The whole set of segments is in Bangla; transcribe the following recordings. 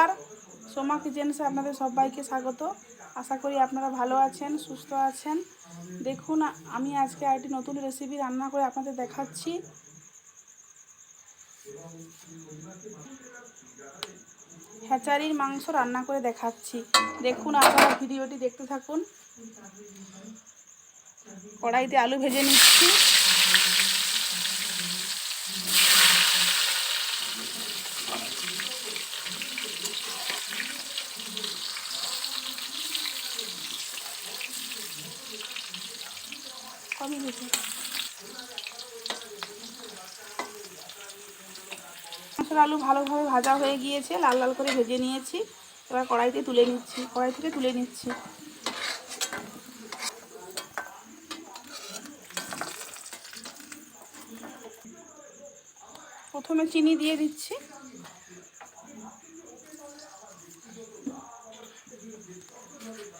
আর সোমা কিচেন্সে আপনাদের সবাইকে স্বাগত। আশা করি আপনারা ভালো আছেন, সুস্থ আছেন। দেখুন, আমি আজকে একটি নতুন রেসিপি রান্না করে আপনাদের দেখাচ্ছি। হ্যাচারির মাংস রান্না করে দেখাচ্ছি। দেখুন, আপনারা ভিডিওটি দেখতে থাকুন। কড়াইতে আলু ভেজে নিচ্ছি। কমই মাংসের আলু ভালোভাবে ভাজা হয়ে গিয়েছে, লাল লাল করে ভেজে নিয়েছি। এবার কড়াইতে তুলে নিচ্ছি, কড়াই থেকে তুলে নিচ্ছি। প্রথমে চিনি দিয়ে দিচ্ছি।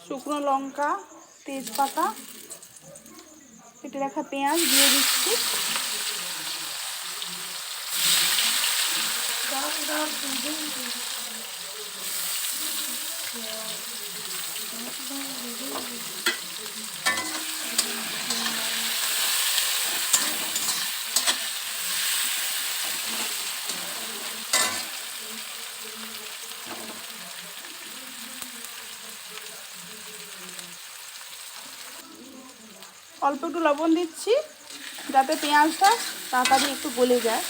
শুকনো লঙ্কা, তেজপাতা কেটে রাখা পেঁয়াজ দিয়ে দিচ্ছি। অল্প একটু লবণ দিচ্ছি, যাতে পেঁয়াজটা তাড়াতাড়ি একটু গলে যায়।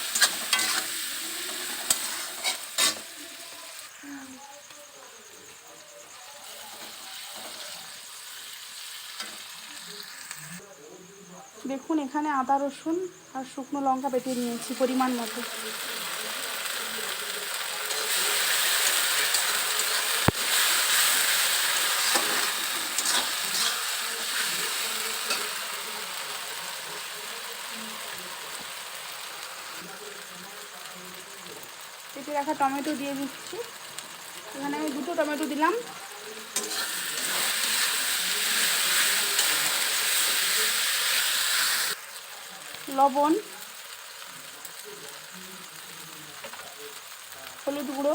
দেখুন, এখানে আদা রসুন আর শুকনো লঙ্কা বেটে নিয়েছি পরিমাণ মতো। কেটে রাখা টমেটো দিয়ে দিচ্ছি। এখানে আমি দুটো টমেটো দিলাম। লবণ, হলুদ গুঁড়ো,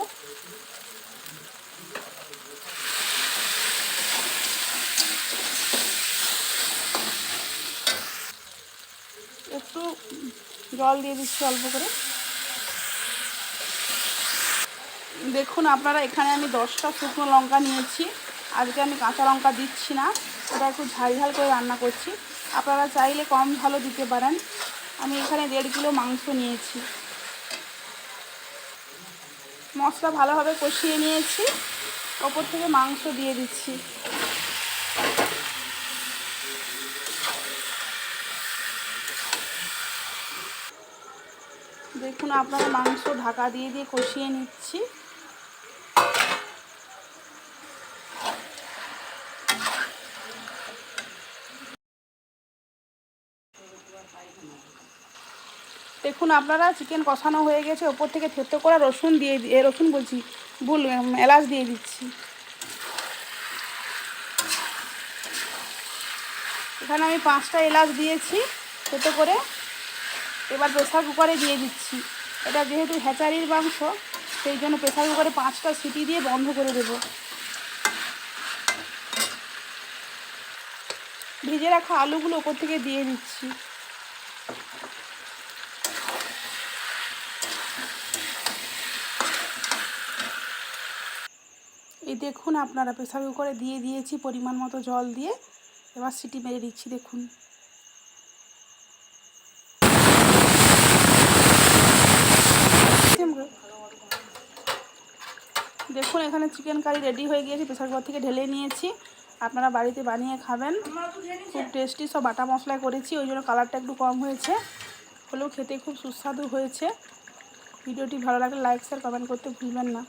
একটু জল দিয়ে দিচ্ছি অল্প করে। দেখুন, আপনারা এখানে আমি দশটা শুকনো লঙ্কা নিয়েছি। আজকে আমি কাঁচা লঙ্কা দিচ্ছি না ওটা একটু ঝাল ঝাল করে রান্না করছি। আপনারা চাইলে কম ঝালও দিতে পারেন। আমি এখানে দেড় কিলো মাংস নিয়েছি। মশলা ভালোভাবে কষিয়ে নিয়েছি। ওপর থেকে মাংস দিয়ে দিচ্ছি। দেখুন, আপনারা মাংস ঢাকা দিয়ে দিয়ে কষিয়ে নিচ্ছি। দেখুন, আপনারা চিকেন কষানো হয়ে গেছে, ওপর থেকে থেতো করা রসুন দিয়ে দিয়ে রসুন বলছি, ভুল এলাচ দিয়ে দিচ্ছি। এখানে আমি পাঁচটা এলাচ দিয়েছি, থেতো করে। এবার প্রেসার কুকারে দিয়ে দিচ্ছি। এটা যেহেতু হ্যাচারির মাংস, সেই জন্য প্রেসার কুকারে পাঁচটা সিটি দিয়ে বন্ধ করে দেবো। ভেজে রাখা আলুগুলো ওপর থেকে দিয়ে দিচ্ছি। এই দেখুন আপনারা প্রেসার কুকারে দিয়ে দিয়েছি পরিমাণ মতো জল দিয়ে। এবার সিটি মেরে দিচ্ছি, দেখুন। দেখুন, এখানে চিকেন কারি রেডি হয়ে গিয়েছে, প্রেসার কুকার থেকে ঢেলে নিয়েছি। আপনারা বাড়িতে বানিয়ে খাবেন। খুব টেস্টি, সব বাটা মশলায় করেছি, ওই জন্য কালারটা একটু কম হয়েছে। হলেও খেতে খুব সুস্বাদু হয়েছে। ভিডিওটি ভালো লাগলে লাইক, শেয়ার, কমেন্ট করতে ভুলবেন না।